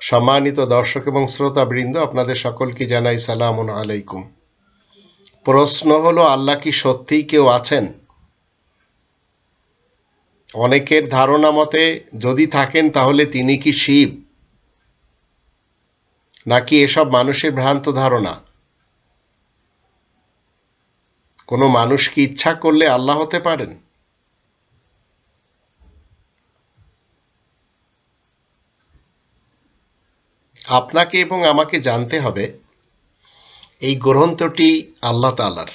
সম্মানিত দর্শক এবং শ্রোতা বৃন্দ আপনাদের সকলকে জানাই সালাম আলাইকুম। প্রশ্ন হলো, আল্লাহ কি সত্যিই কেউ আছেন? অনেকের ধারণা মতে, যদি থাকেন তাহলে তিনি কি শিব? নাকি এসব মানুষের ভ্রান্ত ধারণা? কোনো মানুষ কি ইচ্ছা করলে আল্লাহ হতে পারেন? আপনাকে এবং আমাকে জানতে হবে, এই গ্রন্থটি আল্লাহ তালার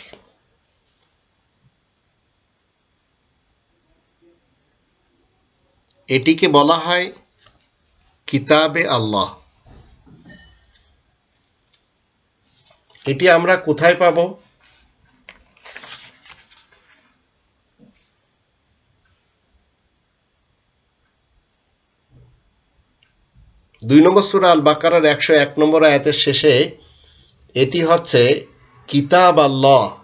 এটিকে বলা হয় কিতাবে আল্লাহ। এটি আমরা কোথায় পাবো? দুই নম্বর সুরা আল বাকারার একশো এক নম্বর আয়াতের শেষে এটি হচ্ছে, কিতাব আল্লাহ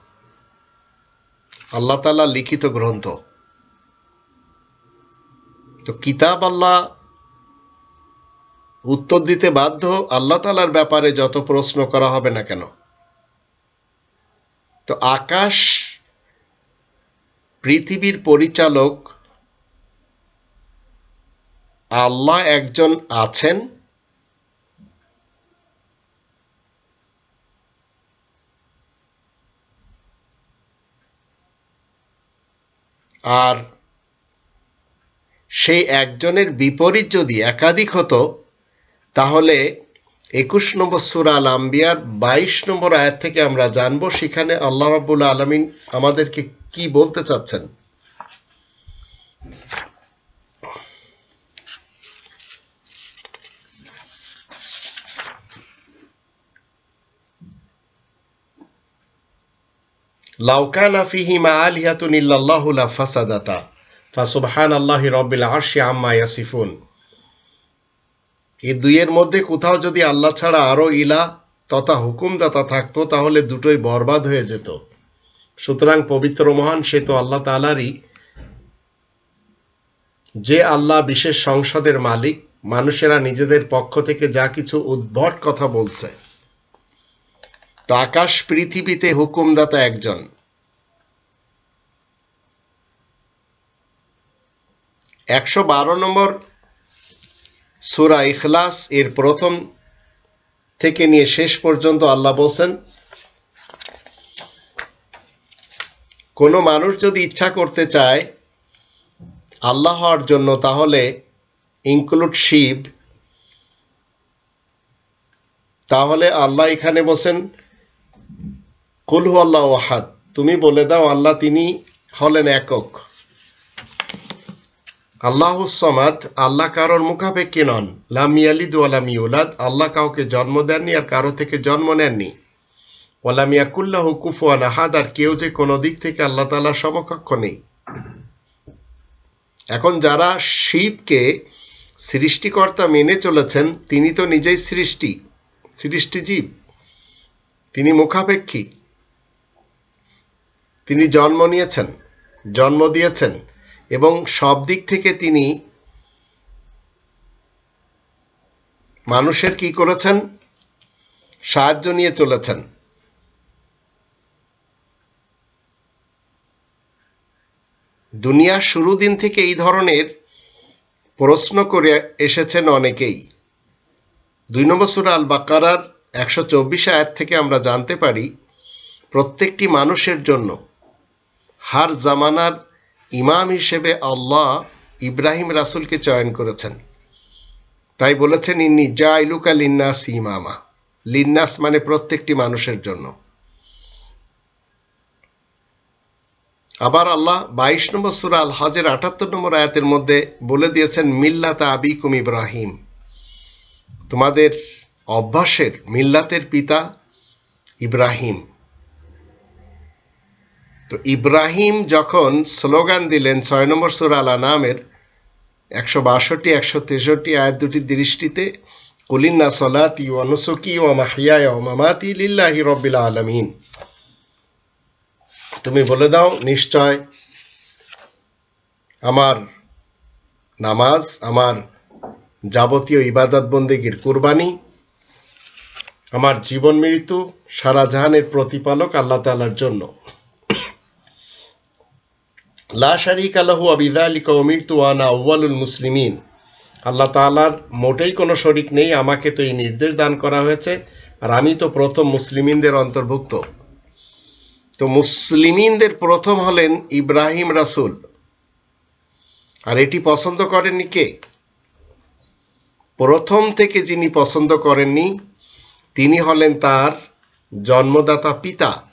আল্লাহ তালা লিখিত গ্রন্থ। তো কিতাব আল্লাহ, উত্তর দিতে বাধ্য আল্লাহ তালার ব্যাপারে যত প্রশ্ন করা হবে না কেন? তো আকাশ পৃথিবীর পরিচালক আল্লাহ একজন আছেন। আর সেই একজনের বিপরীত যদি একাধিক হতো, তাহলে একুশ নম্বর সুরা আল আম্বিয়ার বাইশ নম্বর আয়াত থেকে আমরা জানব সেখানে আল্লাহ রাবুল আলমিন আমাদেরকে কি বলতে চাচ্ছেন। লাউকানা ফিহিমা আলিহাতুন ইল্লাল্লাহু লাফাসাদাতা ফাসুবহান আল্লাহি রব্বিল আরশি আম্মা ইয়াসিফুন। এই দুইয়ের মধ্যে কোথাও যদি আল্লাহ ছাড়া আরও ইলা তথা হুকুমদাতা থাকতো, তাহলে দুটোই বরবাদ হয়ে যেত। সুতরাং পবিত্র মহান সে তো আল্লাহ তালারই যে আল্লাহ বিশেষ সংসদের মালিক, মানুষেরা নিজেদের পক্ষ থেকে যা কিছু উদ্ভট কথা বলছে। তো আকাশ পৃথিবীতে হুকুমদাতা একজন। একশো বারো নম্বর সুরা ইখলাস এর প্রথম থেকে নিয়ে শেষ পর্যন্ত আল্লাহ বলছেন, কোনো মানুষ যদি ইচ্ছা করতে চায় আল্লাহ হওয়ার জন্য, তাহলে ইনক্লুড শিব। তাহলে আল্লাহ এখানে বলছেন কুলহু আল্লাহ ওয়াহাদ তুমি বলে দাও আল্লাহ তিনি হলেন একক। আল্লাহ সমাদ, আল্লাহ কারোর মুখাপেক্ষী নন। লাম ইয়ালিদ ওয়ালাম ইউলাদ, আল্লাহ কাউকে জন্ম দেননি আর কারও থেকে জন্ম নেননি। ওয়ালাম ইয়াকুল্লাহ কুফুয়ান আহাদ, আর কেউ যে কোনো দিক থেকে আল্লাহ তালার সমকক্ষ নেই। এখন যারা শিবকে সৃষ্টিকর্তা মেনে চলেছেন, তিনি তো নিজেই সৃষ্টি, সৃষ্টিজীব। তিনি মুখাপেক্ষী। তিনি জন্ম নিয়েছেন, জন্ম দিয়েছেন এবং সব দিক থেকে তিনি মানুষের কি করেছেন? সাহায্য নিয়ে চলেছেন। দুনিয়ার শুরু দিন থেকে এই ধরনের প্রশ্ন করে এসেছেন অনেকেই। দুই নম্বর সুরা আল বাকারার একশো চব্বিশ আয়াত থেকে আমরা জানতে পারি, প্রত্যেকটি মানুষের জন্য হার জামানার ইমাম হিসেবে আল্লাহ ইব্রাহিম রাসুলকে চয়ন করেছেন। তাই বলেছেন, ইন্নি জা ইলুকা লিন্নাস ইমামা। লিন্নাস মানে প্রত্যেকটি মানুষের জন্য। আবার আল্লাহ বাইশ নম্বর সুরা আল হজের আটাত্তর নম্বর আয়াতের মধ্যে বলে দিয়েছেন, মিল্লাতা আবিকুম ইব্রাহিম। তোমাদের অভ্যাসের, মিল্লাতের পিতা ইব্রাহিম। তো ইব্রাহিম যখন স্লোগান দিলেন ছয় নম্বর সুর আলা নামের একশো বাষট্টি, একশো তেষট্টি আয়াত দুটি দৃষ্টিতে, কুলিন্না সলাতি ও নুসুকি ও মাহিয়া ও মামাতি লিল্লাহি রব্বিল আলমিন। তুমি বলে দাও, নিশ্চয় আমার নামাজ, আমার যাবতীয় ইবাদত বন্দেগীর কুরবানি, আমার জীবন মৃত্যু সারা জাহানের প্রতিপালক আল্লাহ তালার জন্য। লা শারিক আলাহু আবিদালিকা উমিরতু আনা আউয়ালুল মুসলিমিন। আল্লাহ তাআলার মোটেই কোনো শরিক নেই, আমাকে তো এই নির্দেশ দান করা হয়েছে আর আমি তো প্রথম মুসলিমিনদের অন্তর্ভুক্ত। তো মুসলিমিনদের প্রথম হলেন ইব্রাহিম রাসূল। আর এটি পছন্দ করেননি কে? প্রথম থেকে যিনি পছন্দ করেননি, তিনি হলেন তার জন্মদাতা পিতা।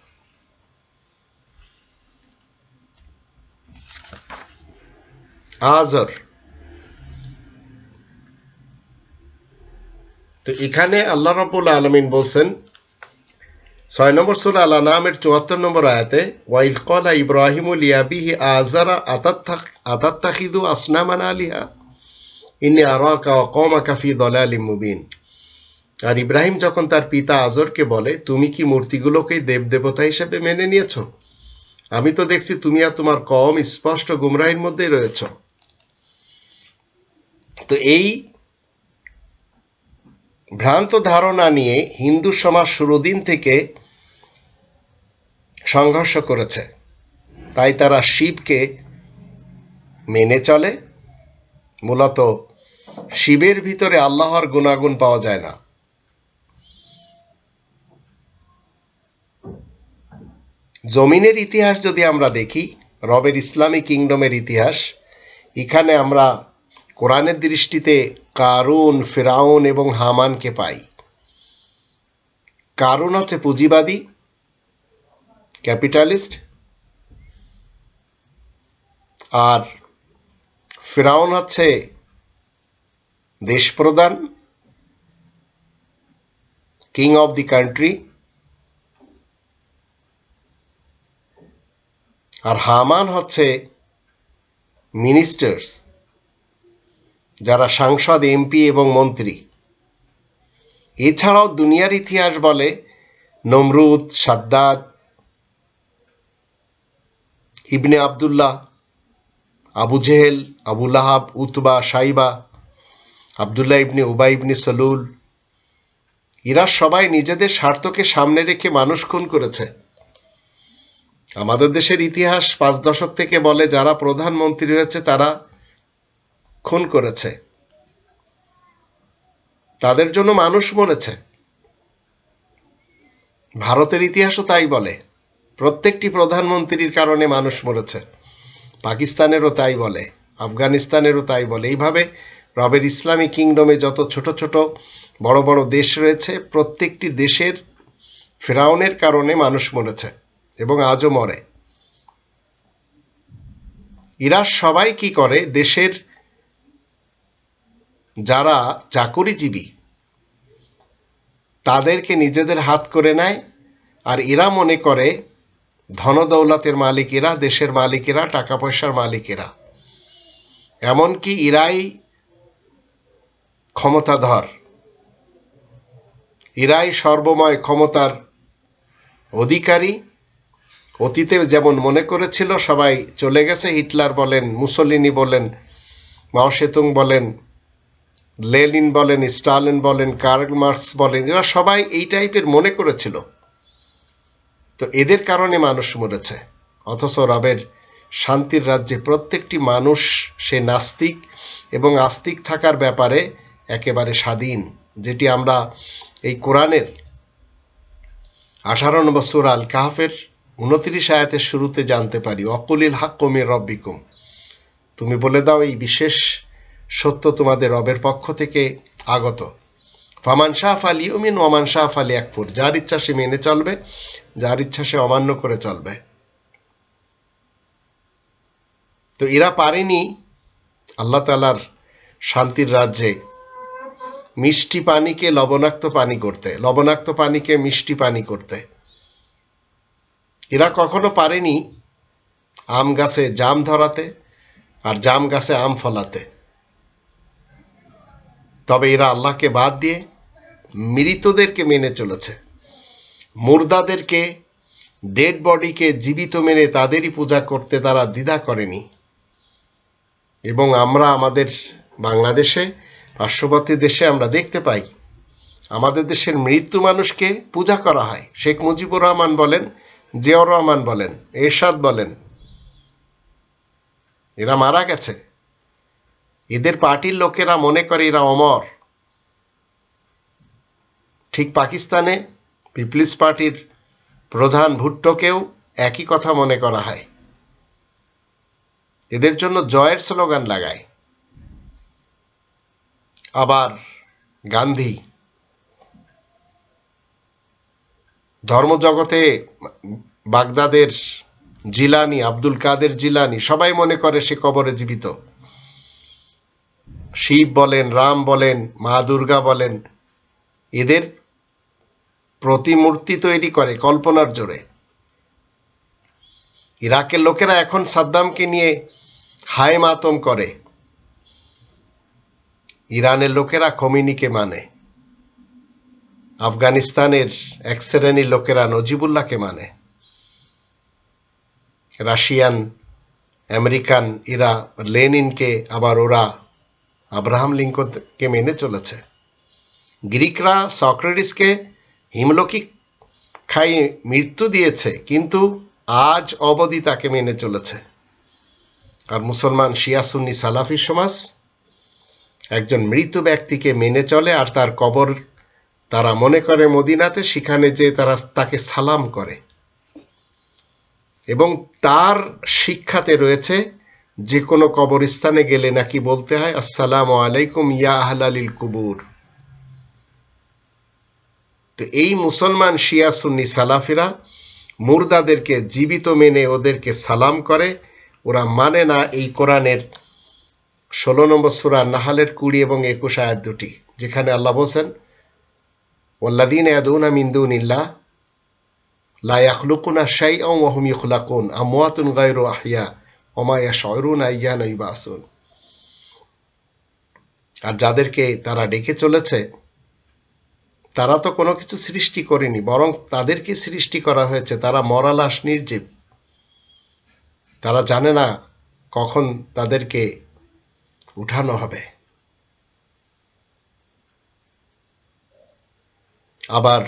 আজর তো এখানে আল্লাহ রাব্বুল আলামিন বলছেন, ছয় নম্বর সূরা আল নামের চুয়াত্তর নম্বর আয়াতে ওয়াইদ কলা ইব্রাহিম লিয়াবিহি আজারা আতাত্তাখ আতাত্তাখিদু আসনামান আলিহা? ইন্নি আরাকা ওয়া কওমাকা ফি দালালিম মুবিন। আর ইব্রাহিম যখন তার পিতা আজরকে বলে, তুমি কি মূর্তিগুলোকে দেবদেবতা হিসেবে মেনে নিয়েছো? আমি তো দেখছি তুমি আর তোমার কম স্পষ্ট গুমরাহির মধ্যেই রয়েছ। তো এই ভ্রান্ত ধারণা নিয়ে হিন্দু সমাজ শুরু দিন থেকে সংঘর্ষ করেছে। তাই তারা শিবকে মেনে চলে। মূলত শিবের ভিতরে আল্লাহর গুণাগুণ পাওয়া যায় না। জমিনের ইতিহাস যদি আমরা দেখি, রবের ইসলামী কিংডমের ইতিহাস, এখানে আমরা কোরআনের দৃষ্টিতে কারুন, ফেরাউন এবং হামানকে পাই। কারুন হচ্ছে পুঁজিবাদী, ক্যাপিটালিস্ট, আর ফেরাউন হচ্ছে দেশপ্রধান কিং অফ দি কান্ট্রি আর হামান হচ্ছে মিনিস্টার্স যারা সাংসদ, এমপি এবং মন্ত্রী। এছাড়াও দুনিয়ার ইতিহাস বলে নমরুদ সাদ্দাদ ইবনে আবদুল্লাহ, আবু জেহেল, আবু লাহাব, উতবা, সাইবা, আবদুল্লাহ ইবনে উবাই ইবনে সলুল, এরা সবাই নিজেদের স্বার্থকে সামনে রেখে মানুষ খুন করেছে। আমাদের দেশের ইতিহাস পাঁচ দশক থেকে বলে যারা প্রধানমন্ত্রী হয়েছে তারা খুন করেছে। তাদের জন্য মানুষ মরেছে। ভারতের ইতিহাসও তাই বলে। প্রত্যেকটি প্রধানমন্ত্রীর কারণে মানুষ মরেছে। পাকিস্তানেরও তাই বলে। আফগানিস্তানেরও তাই বলে। এইভাবে রবের ইসলামী কিংডমে যত ছোট ছোট বড় বড় দেশ রয়েছে, প্রত্যেকটি দেশের ফেরাউনের কারণে মানুষ মরেছে এবং আজও মরে। এরা সবাই কি করে? দেশের যারা চাকুরিজীবী, তাদেরকে নিজেদের হাত করে নেয় আর এরা মনে করে ধনদৌলতের মালিকেরা, দেশের মালিকেরা টাকা পয়সার মালিকেরা। এমনকি এরাই ক্ষমতাধর। এরাই সর্বময় ক্ষমতার অধিকারী। অতীতে যেমন মনে করেছিল, সবাই চলে গেছে। হিটলার বলেন, মুসলিনি বলেন মাওসেতুং বলেন লেনিন বলেন, স্টালিন বলেন, কার্ল মার্কস বলেন, এরা সবাই এই টাইপের মনে করেছিল। তো এদের কারণে মানুষ মরেছে। অথচ রবের শান্তির রাজ্যে প্রত্যেকটি মানুষ, সে নাস্তিক এবং আস্তিক থাকার ব্যাপারে একেবারে স্বাধীন, যেটি আমরা এই কোরআনের আঠারো নম্বর সুরাল কাহাফের উনত্রিশ আয়াতের শুরুতে জানতে পারি। অকুলিল হাক কমির রব্বিকুম। তুমি বলে দাও, এই বিশেষ সত্য তোমাদের রবের পক্ষ থেকে আগত। ফামান শাহ আলী উমিন ওমান শাহ আলী একপুর যার ইচ্ছা সে মেনে চলবে, যার ইচ্ছা সে অমান্য করে চলবে। তো এরা পারেনি আল্লাহ তালার শান্তির রাজ্যে মিষ্টি পানিকে লবণাক্ত পানি করতে, লবণাক্ত পানিকে মিষ্টি পানি করতে। এরা কখনো পারেনি আম গাছে জাম ধরাতে আর জাম গাছে আম ফলাতে। তবে এরা আল্লাহকে বাদ দিয়ে মৃতদেরকে মেনে চলেছে। মুর্দাদেরকে, ডেড বডিকে জীবিত মেনে তাদেরই পূজা করতে তারা দ্বিধা করেনি। এবং আমরা আমাদের বাংলাদেশে, পার্শ্ববর্তী দেশে আমরা দেখতে পাই, আমাদের দেশের মৃত্যু মানুষকে পূজা করা হয়। শেখ মুজিবুর রহমান বলেন, জিয়াউর রহমান বলেন, এরশাদ বলেন, এরা মারা গেছে। এদের পার্টির লোকেরা মনে করে এরা অমর। ঠিক পাকিস্তানে পিপলস পার্টির প্রধান ভুট্টোকেও একই কথা মনে করা হয়। এদের জন্য জয়ের স্লোগান লাগায়। আবার গান্ধী। ধর্মজগতে বাগদাদের জিলানি, আব্দুল কাদের জিলানি, সবাই মনে করে সে কবরে জীবিত। শিব বলেন, রাম বলেন, মা দুর্গা বলেন, এদের প্রতিমূর্তি তৈরি করে কল্পনার জোরে। ইরাকের লোকেরা এখন সাদ্দামকে নিয়ে হায় মাতম করে। ইরানের লোকেরা খমিনিকে মানে। আফগানিস্তানের এক শ্রেণির লোকেরা নজিবুল্লাহকে মানে। রাশিয়ান, আমেরিকান এরা লেনিনকে আবার ওরা আব্রাহাম লিঙ্কনকে মেনে চলেছে। গ্রিকরা সক্রেটিসকে হিমলকি খাইয়ে মৃত্যু দিয়েছে, কিন্তু আজ অবধি তাকে মেনে চলেছে। আর মুসলমান শিয়া সুন্নি সালাফি সমাজ একজন মৃত ব্যক্তিকে মেনে চলে আর তার কবর তারা মনে করে মদিনাতে, সেখানে যে তারা তাকে সালাম করে। এবং তার শিক্ষাতে রয়েছে যে কোনো কবরস্থানে গেলে নাকি বলতে হয়, আসসালামু আলাইকুম, ইয়া আহলালিল কুবুর। তো এই মুসলমান শিয়া সুন্নি সালাফিরা মুর্দাদেরকে জীবিত মেনে ওদেরকে সালাম করে। ওরা মানে না এই কোরআনের ষোলো নম্বর সুরা নাহালের কুড়ি এবং একুশ আয়াত দুটি, যেখানে আল্লাহ বলছেন ওল্লাদিন ইয়াদুনা মিন্দুন ইল্লাহ লা ইয়াখলুকুনা শাইআন ওয়া হুম ইখলাকুন, আমওয়াতুন গায়রু আহইয়া। ওয়া মা ইয়াশউরুনা আইয়ানা ইউবাসুন। আর যাদেরকে তারা ডেকে চলেছে, তারা তো কোনো কিছু সৃষ্টি করেনি, বরং তাদেরকে সৃষ্টি করা হয়েছে, তারা মরালাস নির্জীব। তারা জানে না কখন তাদেরকে উঠানো হবে। আবার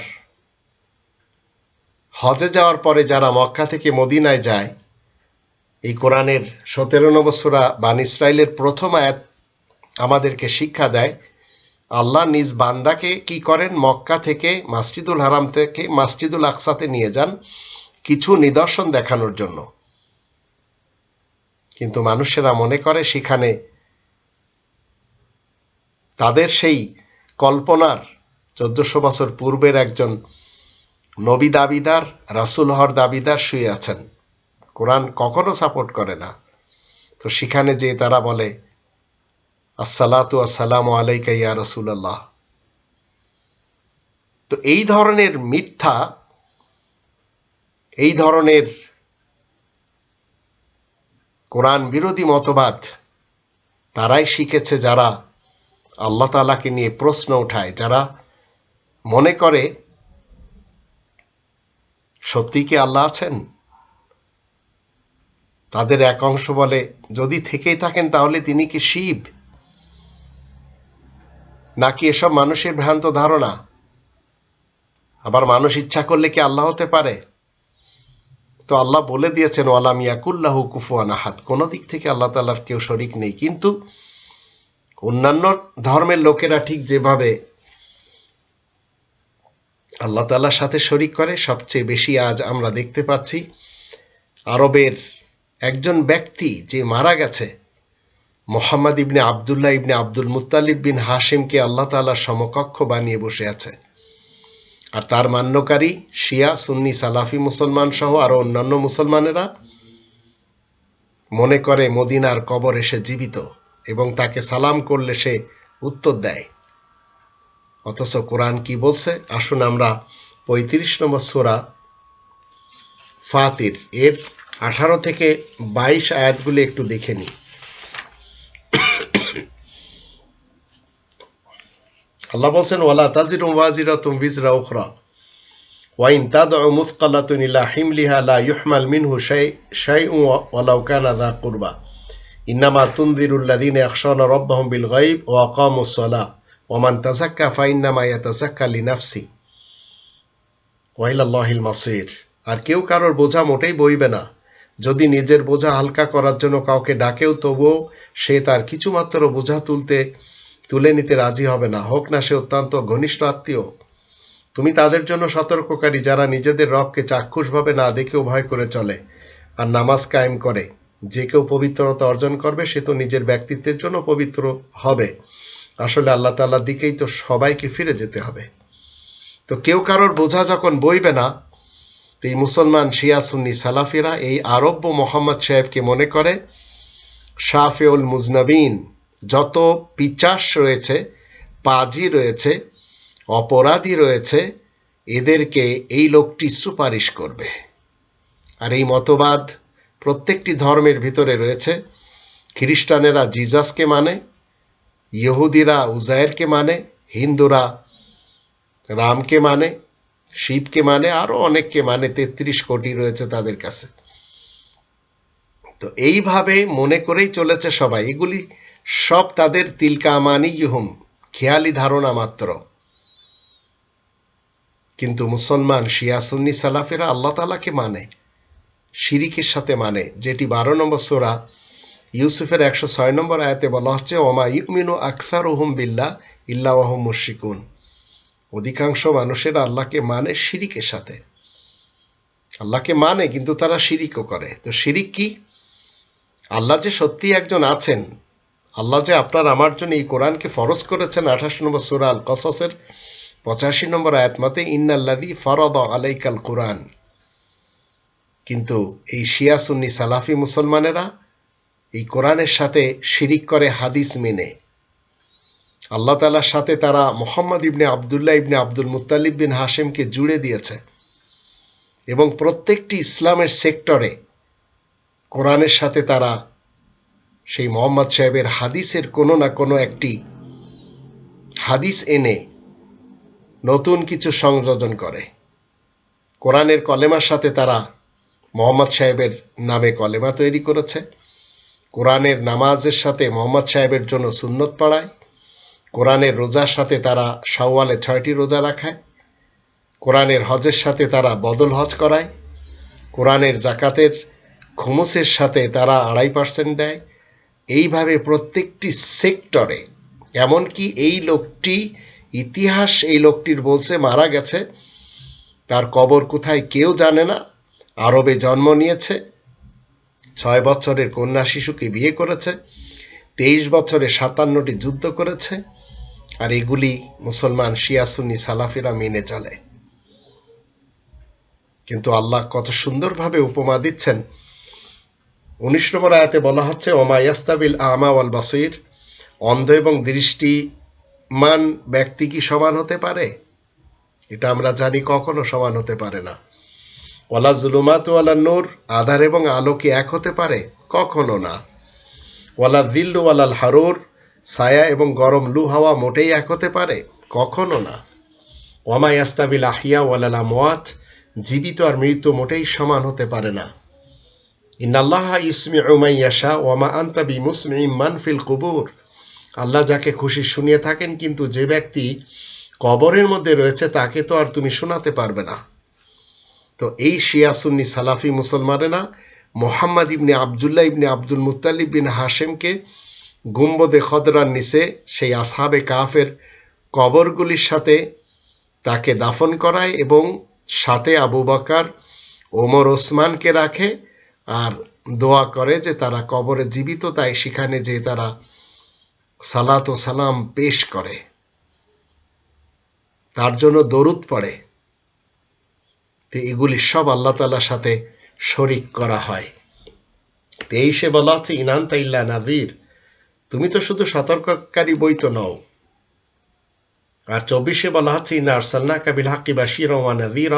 হজে যাওয়ার পরে যারা মক্কা থেকে মদিনায় যায় এই কোরআনের সতেরো নম্বর সুরা বান ইসরায়েলের প্রথম আয়াত আমাদেরকে শিক্ষা দেয়, আল্লাহ নিজ বান্দাকে কি করেন? মক্কা থেকে মাসজিদুল হারাম থেকে মাসজিদুল আকসাতে নিয়ে যান কিছু নিদর্শন দেখানোর জন্য। কিন্তু মানুষেরা মনে করে সেখানে তাদের সেই কল্পনার চোদ্দশো বছর পূর্বের একজন নবী দাবিদার, রাসুল হর দাবিদার শুয়ে আছেন। কোরআন কখনো সাপোর্ট করে না। তো সেখানে যে তারা বলে, আসসালাতু আসসালাম আলাইকা ইয়া রসুল্লাহ তো এই ধরনের মিথ্যা, এই ধরনের কোরআন বিরোধী মতবাদ তারাই শিখেছে যারা আল্লাহ তালাকে নিয়ে প্রশ্ন উঠায়, যারা মনে করে, সত্যি কি আল্লাহ আছেন? তাদের এক অংশ বলে, যদি থেকেই থাকেন তাহলে তিনি কি শিব? নাকি এসব মানুষের ভ্রান্ত ধারণা? আবার মানুষ ইচ্ছা করলে কি আল্লাহ হতে পারে? তো আল্লাহ বলে দিয়েছেন, ওয়ালাম ইয়াকুল্লাহ কুফুয়ান আহাদ। কোনো দিক থেকে আল্লাহ তালার কেউ শরিক নেই। কিন্তু অন্যান্য ধর্মের লোকেরা ঠিক যেভাবে আল্লাহ তালার সাথে শরিক করে, সবচেয়ে বেশি আজ আমরা দেখতে পাচ্ছি আরবের একজন ব্যক্তি যে মারা গেছে, মোহাম্মদ ইবনে আবদুল্লাহ ইবনে আব্দুল মুতালিব বিন হাশিমকে আল্লাহ তালার সমকক্ষ বানিয়ে বসে আছে। আর তার মান্যকারী শিয়া, সুন্নি, সালাফি মুসলমান সহ আরও অন্যান্য মুসলমানেরা মনে করে মদিনার কবর এসে জীবিত এবং তাকে সালাম করলে সে উত্তর দেয়। অথচ কোরআন কি বলছে? আসুন আমরা পঁয়ত্রিশ নম্বর সোরা ফাতির, এর আঠারো থেকে বাইশ আয়াতগুলি একটু দেখে নিই। আল্লাহ বলছেন, ওয়ালা তাজির ওয়াজিরা তুম বিজরা উখরা ওয়াইন তাদ মুসকালাতুন ইলা হিমলিহা লা ইউহমাল মিনহু শাইউ ওয়ালাউ কানা যা কুরবা। ইন্নামা তুনদিরুল্লাযীনা ইয়াখশাউনা রাব্বাহুম বিল গায়ব ওয়া আকামুস সালাহ। ওয়া মান তাযাক্কা ফাইন্নামা ইয়াতাযাক্কা লিনাফসি। ওয়া ইলাল্লাহিল মাসির। আর কেউ কারোর বোঝা মোটেই বইবে না। যদি নিজের বোঝা হালকা করার জন্য কাউকে ডাকেও, তবুও সে তার কিছুমাত্র বোঝা তুলতে, তুলে নিতে রাজি হবে না। হোক না, সে অত্যন্ত ঘনিষ্ঠ আত্মীয়। তুমি তাদের জন্য সতর্ককারী, যারা নিজেদের রবকে চাক্ষুষভাবে না দেখেও ভয় করে চলে আর নামাজ কায়েম করে। যে কেউ পবিত্রতা অর্জন করবে, সে তো নিজের ব্যক্তিত্বের জন্য পবিত্র হবে। আসলে আল্লাহ তাল্লার দিকেই তো সবাইকে ফিরে যেতে হবে। তো কেউ কারোর বোঝা যখন বইবে না তো এই মুসলমান শিয়া সুন্নি সালাফিরা এই আরব্য মোহাম্মদ সাহেবকে মনে করে, শাফেউল মুজনাবিন, যত পিচাস রয়েছে, পাজি রয়েছে, অপরাধী রয়েছে, এদেরকে এই লোকটি সুপারিশ করবে। আর এই মতবাদ প্রত্যেকটি ধর্মের ভিতরে রয়েছে। খ্রিস্টানেরা জিজাসকে মানে ইহুদিরা উজায়েরকে মানে হিন্দুরা রামকে মানে শিবকে মানে আরও অনেককে মানে তেত্রিশ কোটি রয়েছে তাদের কাছে। তো এইভাবে মনে করেই চলেছে সবাই, এগুলি সব তাদের তিলকা মানি ইহুম খেয়ালি ধারণা মাত্র। কিন্তু মুসলমান, শিয়া, সুন্নি, সালাফেরা আল্লাহ তালাকে মানে শিরিকের সাথে মানে যেটি বারো নম্বর সোরা ইউসুফের একশো ছয় নম্বর আয়াতে বলা হচ্ছে, ওমা ইউমিনু আকসার ওহম বিল্লা ইল্লা ওহম মুশিকুন অধিকাংশ মানুষের আল্লাহকে মানে শিরিকের সাথে। আল্লাহকে মানে কিন্তু তারা শিরিকও করে। তো শিরিক কি? আল্লাহ যে সত্যি একজন আছেন, আল্লাহ যে আপনার আমার জন্য এই কোরআনকে ফরজ করেছেন, আঠাশ নম্বর সুরা আল কসাসের পঁচাশি নম্বর আয়াত মতে ইন্নাল্লাদি ফরদ আলাইকাল কোরআন। কিন্তু এই শিয়া সুন্নি সালাফি মুসলমানেরা এই কোরআনের সাথে শিরিক করে, হাদিস মেনে। আল্লাহ তালার সাথে তারা মোহাম্মদ ইবনে আবদুল্লাহ ইবনে আব্দুল মুতালিব বিন হাশেমকে জুড়ে দিয়েছে। এবং প্রত্যেকটি ইসলামের সেক্টরে কোরআনের সাথে তারা সেই মোহাম্মদ সাহেবের হাদিসের কোনো না কোনো একটি হাদিস এনে নতুন কিছু সংযোজন করে। কোরআনের কলেমার সাথে তারা মোহাম্মদ সাহেবের নামে কলেমা তৈরি করেছে। কোরআনের নামাজের সাথে মোহাম্মদ সাহেবের জন্য সুন্নত পড়ায়। কোরআনের রোজার সাথে তারা শাওয়ালে ছয়টি রোজা রাখায়, কোরআনের হজের সাথে তারা বদল হজ করায়, কোরআনের জাকাতের খুমুসের সাথে তারা আড়াই পার্সেন্ট দেয়। এইভাবে প্রত্যেকটি সেক্টরে, এমনকি এই লোকটি, ইতিহাস এই লোকটির বলছে মারা গেছে, তার কবর কোথায় কেউ জানে না, আরবে জন্ম নিয়েছে, ছয় বছরের কন্যা শিশুকে বিয়ে করেছে, তেইশ বছরে সাতান্নটি যুদ্ধ করেছে আর এগুলি মুসলমান শিয়াসুন্নি সালাফিরা মেনে চলে। কিন্তু আল্লাহ কত সুন্দরভাবে উপমা দিচ্ছেন। উনিশ নম্বর আয়াতে বলা হচ্ছে ওমায়াস্তাবিল আমা ওয়াল বাসির অন্ধ এবং দৃষ্টিমান ব্যক্তি কি সমান হতে পারে? এটা আমরা জানি কখনো সমান হতে পারে না। ওয়ালা জুলুমাত ওয়ালা নূর আধার এবং আলো কি এক হতে পারে? কখনো না। ওয়ালা জিল্লু ওয়ালাল হারুর ছায়া এবং গরম লু হাওয়া মোটেই এক হতে পারে? কখনো না। ওয়ামা ইয়াস্তাবিল আহিয়া ওয়ালাল আমওয়াত, জীবিত আর মৃত্যু মোটেই সমান হতে পারে না। ইন্নাল্লাহ ইসমি উমাইয়াশা ওয়ামা আন্তাবি মুসমি মানফিল কুবুর। আল্লাহ যাকে খুশি শুনিয়ে থাকেন, কিন্তু যে ব্যক্তি কবরের মধ্যে রয়েছে, তাকে তো আর তুমি শোনাতে পারবে না। তো এই শিয়া সুন্নি সালাফি মুসলমানেরা মোহাম্মদ ইবনে আবদুল্লাহ ইবনে আব্দুল মুতালিব বিন হাশেমকে গুম্বদে খদরার নিচে সেই আসহাবে কাফের কবরগুলির সাথে তাকে দাফন করায় এবং সাথে আবু বকার, ওমর, ওসমানকে রাখে আর দোয়া করে যে তারা কবরে জীবিত, তাই সেখানে যে তারা সালাত ও সালাম পেশ করে। তার জন্য দরুদ পড়ে। তো এগুলি সব আল্লাহ তালার সাথে শরিক করা হয়। তেইশে বলা হচ্ছে ইনান তাইল্লা নাজির তুমি তো শুধু সতর্ককারী বই তো নও। আর চব্বিশে বলা হচ্ছে ইনা আরসাল্লা কাবিল হাকি বাশির ওয়া নাজির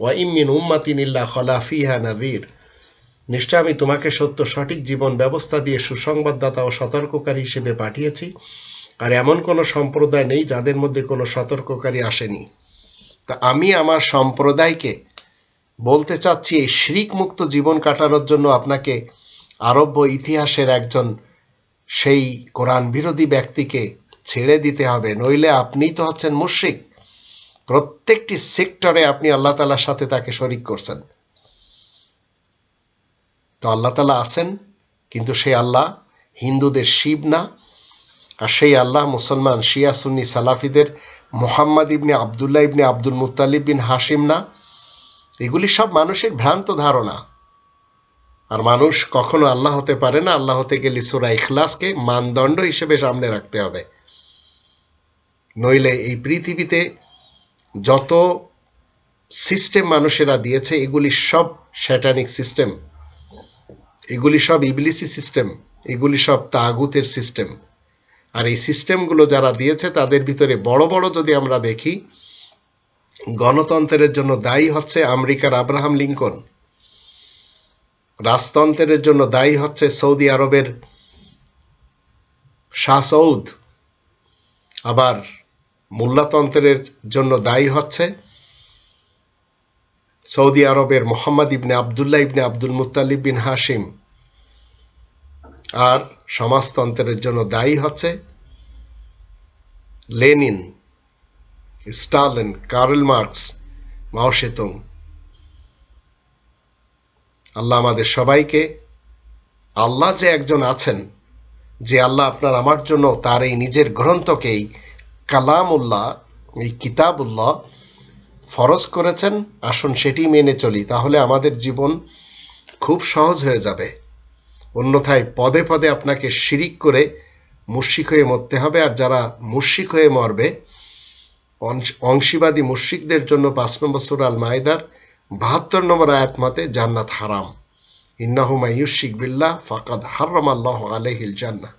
ওয়া ইমিন উম্মাতিন ইল্লা খলাফিহা নাজির নিশ্চয় আমি তোমাকে সত্য সঠিক জীবন ব্যবস্থা দিয়ে সুসংবাদদাতা ও সতর্ককারী হিসেবে পাঠিয়েছি, আর এমন কোনো সম্প্রদায় নেই যাদের মধ্যে কোনো সতর্ককারী আসেনি। তা আমি আমার সম্প্রদায়কে বলতে চাচ্ছি, এই শ্রিক মুক্ত জীবন কাটানোর জন্য আপনাকে আরব্য ইতিহাসের একজন সেই কোরআন বিরোধী ব্যক্তিকে ছেড়ে দিতে হবে, নইলে আপনিই তো হচ্ছেন মুশ্রিক। প্রত্যেকটি সেক্টরে আপনি আল্লাহ তালার সাথে তাকে শরিক করছেন। তো আল্লাহ তালা আছেন, কিন্তু সেই আল্লাহ হিন্দুদের শিব না, আর সেই আল্লাহ মুসলমান শিয়া, সুন্নি, সালাফিদের মোহাম্মদ ইবনে আবদুল্লাহ ইবনে আব্দুল মুতালিব বিন হাসিম না। এগুলি সব মানুষের ভ্রান্ত ধারণা। আর মানুষ কখনো আল্লাহ হতে পারে না, আল্লাহ হতে গেলে সুরা ইখলাসকে মানদণ্ড হিসেবে সামনে রাখতে হবে। নইলে এই পৃথিবীতে যত সিস্টেম মানুষেরা দিয়েছে, এগুলি সব শ্যাটানিক সিস্টেম এগুলি সব ইবলিসি সিস্টেম এগুলি সব তাগুতের সিস্টেম আর এই সিস্টেমগুলো যারা দিয়েছে, তাদের ভিতরে বড় বড় যদি আমরা দেখি, গণতন্ত্রের জন্য দায়ী হচ্ছে আমেরিকার আব্রাহাম লিঙ্কন। রাজতন্ত্রের জন্য দায়ী হচ্ছে সৌদি আরবের শাহ সৌদ। আবার মোল্লাতন্ত্রের জন্য দায়ী হচ্ছে সৌদি আরবের মোহাম্মদ ইবনে আবদুল্লাহ ইবনে আব্দুল মুতালিব বিন হাসিম আর সমাজতন্ত্রের জন্য দায়ী হচ্ছে Lenin, Stalin, Karl Marx, Mao Tsetung. আল্লাহ আমাদের সবাইকে, আল্লাহ যে একজন আছেন, যে আল্লাহ আপনার আমার জন্য তার এই নিজের গ্রন্থকেই কালামুল্লাহ, এই কিতাবুল্লাহ ফরজ করেছেন, আসুন সেটি মেনে চলি, তাহলে আমাদের জীবন খুব সহজ হয়ে যাবে। অন্যথায় পদে পদে আপনাকে শিরিক করে মুশিক হয়ে মরতে হবে, আর যারা মুশিক হয়ে মরবে অংশীবাদী মুশিকদের জন্য পাঁচ নম্বর সুর আল মায়দার বাহাত্তর নম্বর আয়াত মতে জান্নাত হারাম। ইন্নাহুমায়ুশিক বিল্লাহ ফাকাদ হারাম আলহিল জান্নাহ।